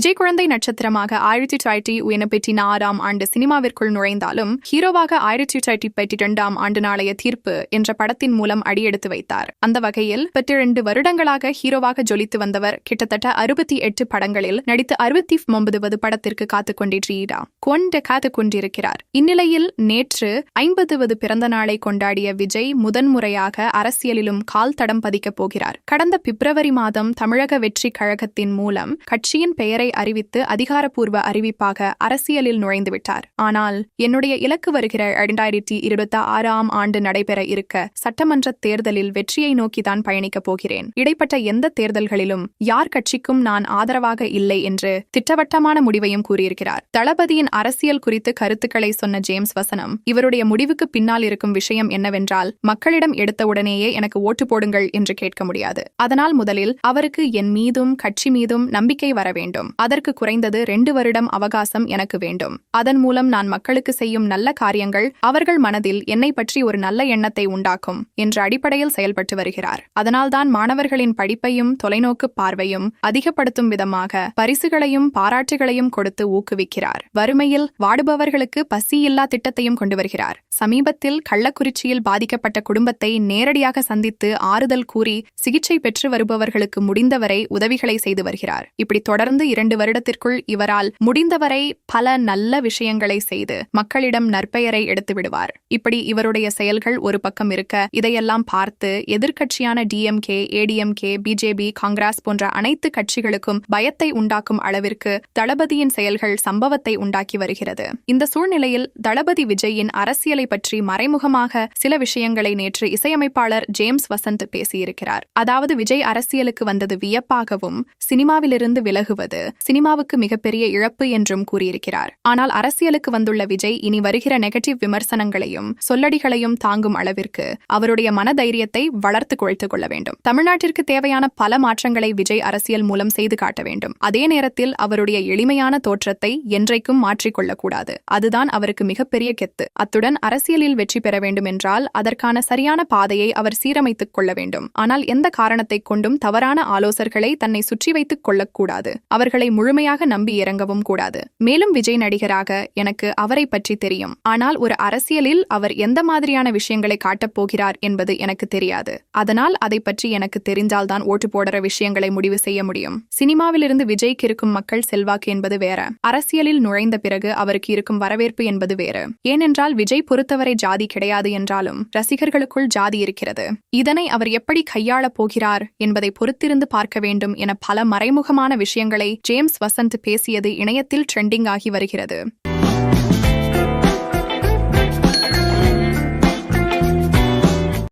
விஜய் குழந்தை நட்சத்திரமாக ஆயிரத்தி தொள்ளாயிரத்தி எண்பத்தி ஆறாம் ஆண்டு சினிமாவிற்குள் நுழைந்தாலும் ஹீரோவாக ஆயிரத்தி தொள்ளாயிரத்தி எண்பத்தி இரண்டாம் ஆண்டு நாளைய தீர்ப்பு என்ற படத்தின் மூலம் அடியெடுத்து வைத்தார். அந்த வகையில் பத்திரண்டு வருடங்களாக ஹீரோவாக ஜொலித்து வந்தவர் கிட்டத்தட்ட அறுபத்தி எட்டு படங்களில் நடித்து அறுபத்தி ஒன்பது படத்திற்கு காத்துக் கொண்டிருக்கிறார். கொண்டு காத்துக் கொண்டிருக்கிறார். இந்நிலையில் நேற்று ஐம்பதுவது பிறந்த நாளை கொண்டாடிய விஜய் முதன்முறையாக அரசியலிலும் கால் தடம் பதிக்கப் போகிறார். கடந்த பிப்ரவரி மாதம் தமிழக வெற்றி கழகத்தின் மூலம் கட்சியின் பெயரை அறிவித்து அதிகாரப்பூர்வ அறிவிப்பாக அரசியலில் நுழைந்துவிட்டார். ஆனால் என்னுடைய இலக்கு வருகிற இரண்டாயிரத்தி இருபத்தி ஆறாம் ஆண்டு நடைபெற இருக்க சட்டமன்ற தேர்தலில் வெற்றியை நோக்கிதான் பயணிக்கப் போகிறேன். இடைப்பட்ட எந்த தேர்தல்களிலும் யார் கட்சிக்கும் நான் ஆதரவாக இல்லை என்று திட்டவட்டமான முடிவையும் கூறியிருக்கிறார். தளபதியின் அரசியல் குறித்து கருத்துக்களை சொன்ன ஜேம்ஸ் வசனம் இவருடைய முடிவுக்கு பின்னால் இருக்கும் விஷயம் என்னவென்றால் மக்களிடம் எடுத்தவுடனேயே எனக்கு ஓட்டு போடுங்கள் என்று கேட்க முடியாது. அதனால் முதலில் அவருக்கு என் மீதும் கட்சி மீதும் நம்பிக்கை வர வேண்டும். அதற்கு குறைந்தது ரெண்டு வருடம் அவகாசம் எனக்கு வேண்டும். அதன் மூலம் நான் மக்களுக்கு செய்யும் நல்ல காரியங்கள் அவர்கள் மனதில் என்னை பற்றி ஒரு நல்ல எண்ணத்தை உண்டாக்கும் என்ற அடிப்படையில் செயல்பட்டு வருகிறார். அதனால்தான் மாணவர்களின் படிப்பையும் தொலைநோக்கு பார்வையும் அதிகப்படுத்தும் விதமாக பரிசுகளையும் பாராட்டுகளையும் கொடுத்து ஊக்குவிக்கிறார். வறுமையில் வாடுபவர்களுக்கு பசியில்லா திட்டத்தையும் கொண்டு வருகிறார். சமீபத்தில் கள்ளக்குறிச்சியில் பாதிக்கப்பட்ட குடும்பத்தை நேரடியாக சந்தித்து ஆறுதல் கூறி சிகிச்சை பெற்று வருபவர்களுக்கு முடிந்தவரை உதவிகளை செய்து வருகிறார். இப்படி தொடர்ந்து இரண்டு வருடத்திற்குள் இவரால் முடிந்தவரை பல நல்ல விஷயங்களை செய்து மக்களிடம் நற்பெயரை எடுத்து விடுவார். இப்படி இவருடைய செயல்கள் ஒரு பக்கம் இருக்க இதையெல்லாம் பார்த்து எதிர்க்கட்சியான டிஎம்கே ஏடிஎம்கே பிஜேபி காங்கிரஸ் போன்ற அனைத்து கட்சிகளுக்கும் பயத்தை உண்டாக்கும் அளவிற்கு தளபதியின் செயல்கள் சம்பவத்தை உண்டாக்கி வருகிறது. இந்த சூழ்நிலையில் தளபதி விஜயின் அரசியலை பற்றி மறைமுகமாக சில விஷயங்களை நேற்று இசையமைப்பாளர் ஜேம்ஸ் வசந்த் பேசியிருக்கிறார். அதாவது விஜய் அரசியலுக்கு வந்தது வியப்பாகவும் சினிமாவிலிருந்து விலகுவது சினிமாவுக்கு மிகப்பெரிய இழப்பு என்றும் கூறியிருக்கிறார். ஆனால் அரசியலுக்கு வந்துள்ள விஜய் இனி வருகிற நெகட்டிவ் விமர்சனங்களையும் சொல்லடிகளையும் தாங்கும் அளவிற்கு அவருடைய மனதைரியத்தை வளர்த்து குழைத்துக் கொள்ள வேண்டும். தமிழ்நாட்டிற்கு தேவையான பல மாற்றங்களை விஜய் அரசியல் மூலம் செய்து காட்ட வேண்டும். அதே நேரத்தில் அவருடைய எளிமையான தோற்றத்தை என்றைக்கும் மாற்றிக்கொள்ளக்கூடாது அதுதான் அவருக்கு மிகப்பெரிய கெத்து. அத்துடன் அரசியலில் வெற்றி பெற வேண்டும் என்றால் அதற்கான சரியான பாதையை அவர் சீரமைத்துக் கொள்ள வேண்டும். ஆனால் எந்த காரணத்தைக் கொண்டும் தவறான ஆலோசகர்களை தன்னை சுற்றி வைத்துக் கொள்ளக்கூடாது. அவர்களை முழுமையாக நம்பி இறங்கவும் கூடாது. மேலும் விஜய் நடிகராக எனக்கு அவரை பற்றி தெரியும். ஆனால் ஒரு அரசியலில் அவர் எந்த மாதிரியான விஷயங்களை காட்டப் போகிறார் என்பது எனக்கு தெரியாது. அதனால் அதை பற்றி எனக்கு தெரிந்தால்தான் ஓட்டு போடுற விஷயங்களை முடிவு செய்ய முடியும். சினிமாவிலிருந்து விஜய்க்கு இருக்கும் மக்கள் செல்வாக்கு என்பது வேற. அரசியலில் நுழைந்த பிறகு அவருக்கு இருக்கும் வரவேற்பு என்பது வேறு. ஏனென்றால் விஜய் பொறுத்தவரை ஜாதி கிடையாது என்றாலும் ரசிகர்களுக்குள் ஜாதி இருக்கிறது. இதனை அவர் எப்படி கையாளப் போகிறார் என்பதை பொறுத்திருந்து பார்க்க வேண்டும் என பல மறைமுகமான விஷயங்களை ஜேம்ஸ் வசந்த் பேசியது இணையத்தில் ட்ரெண்டிங் ஆகி வருகிறது.